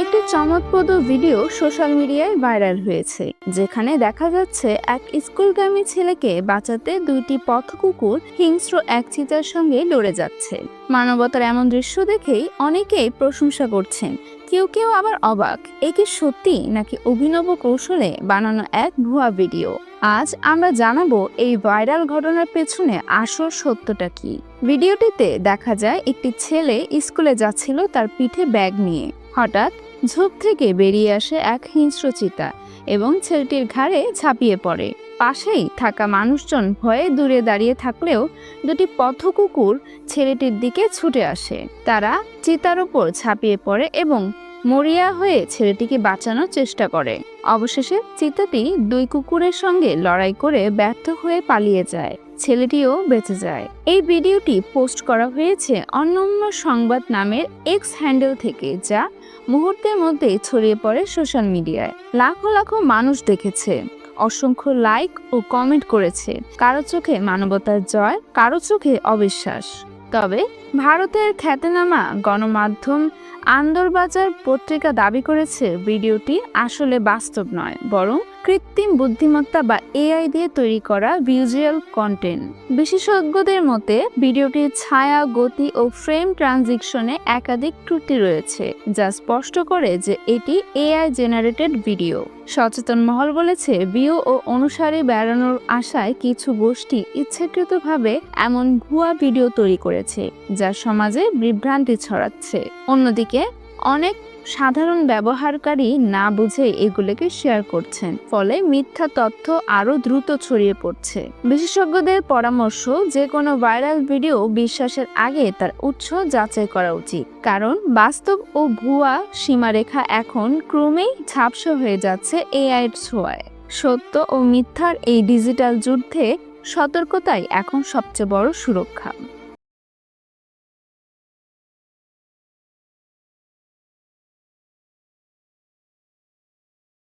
একটি চমকপ্রদ video social মিডিয়ায় ভাইরাল হয়েছে, যেখানে দেখা যাচ্ছে এক স্কুলগামী ছেলেকে বাঁচাতে দুইটি পথ কুকুর হিংস্র এক চিতার সঙ্গে লড়ে যাচ্ছে। মানবতার এমন দৃশ্য দেখেই অনেকেই প্রশংসা করছেন। কেউ কেউ আবার অবাক, এ কি সত্যি নাকি অভিনব কৌশলে বানানো এক ভুয়া ভিডিও? আজ আমরা জানাব এই ভাইরাল ঘটনার পেছনে আসল সত্যটা কি। ভিডিওটিতে দেখা যায় একটি ছেলে স্কুলে যাচ্ছিল তার পিঠে ব্যাগ নিয়ে। হঠাৎ ঝোপ থেকে বেরিয়ে আসে এক হিংস্র চিতা এবং ছেলেটির ঘাড়ে ঝাঁপিয়ে পড়ে। পাশেই থাকা মানুষজন ভয়ে দূরে দাঁড়িয়ে থাকলেও দুটি পথ কুকুর ছেলেটির দিকে ছুটে আসে। তারা চিতার উপর ঝাঁপিয়ে পড়ে এবং মরিয়া হয়ে ছেলেটিকে বাঁচানোর চেষ্টা করে। অবশেষে চিতাটি দুই কুকুরের সঙ্গে লড়াই করে ব্যর্থ হয়ে পালিয়ে যায়। ছেলেটিও বেঁচে যায়। এই ভিডিওটি পোস্ট করা হয়েছে অন্যান্য সংবাদ নামের এক্স হ্যান্ডেল থেকে, যা মুহূর্তের মধ্যে ছড়িয়ে পড়ে সোশ্যাল মিডিয়ায়। লাখো লাখো মানুষ দেখেছে, অসংখ্য লাইক ও কমেন্ট করেছে। কারও চোখে মানবতার জয়, কারও চোখে অবিশ্বাস। তবে ভারতের খ্যাতনামা গণমাধ্যম আন্দরবাজার পত্রিকা দাবি করেছে, ভিডিওটি আসলে বাস্তব নয়, বরং কৃত্রিম বুদ্ধিমত্তা বা এআই দিয়ে তৈরি করা ভিজুয়াল কন্টেন্ট বিশেষজ্ঞদের মতে, ভিডিওটির ছায়া, গতি ও ফ্রেম ট্রানজিকশনে একাধিক ত্রুটি রয়েছে, যা স্পষ্ট করে যে এটি এআই জেনারেটেড ভিডিও সচেতন মহল বলেছে ভিউ ও অনুসারী বেড়ানোর আশায় কিছু গোষ্ঠী ইচ্ছাকৃতভাবে এমন ভুয়া ভিডিও তৈরি করেছে, যা সমাজে বিভ্রান্তি ছড়াচ্ছে। অন্যদিকে অনেক সাধারণ ব্যবহারকারী না বুঝে এগুলোকে শেয়ার করছেন। ফলে মিথ্যা তথ্য আরও দ্রুত ছড়িয়ে পড়ছে। বিশেষজ্ঞদের পরামর্শ যে কোনো ভাইরাল ভিডিও বিশ্বাসের আগে তার উৎস যাচাই করা উচিত। কারণ বাস্তব ও ভুয়া সীমারেখা এখন ক্রমেই ঝাপসা হয়ে যাচ্ছে এআই ছোঁয়ায়। সত্য ও মিথ্যার এই ডিজিটাল যুদ্ধে সতর্কতাই এখন সবচেয়ে বড় সুরক্ষা।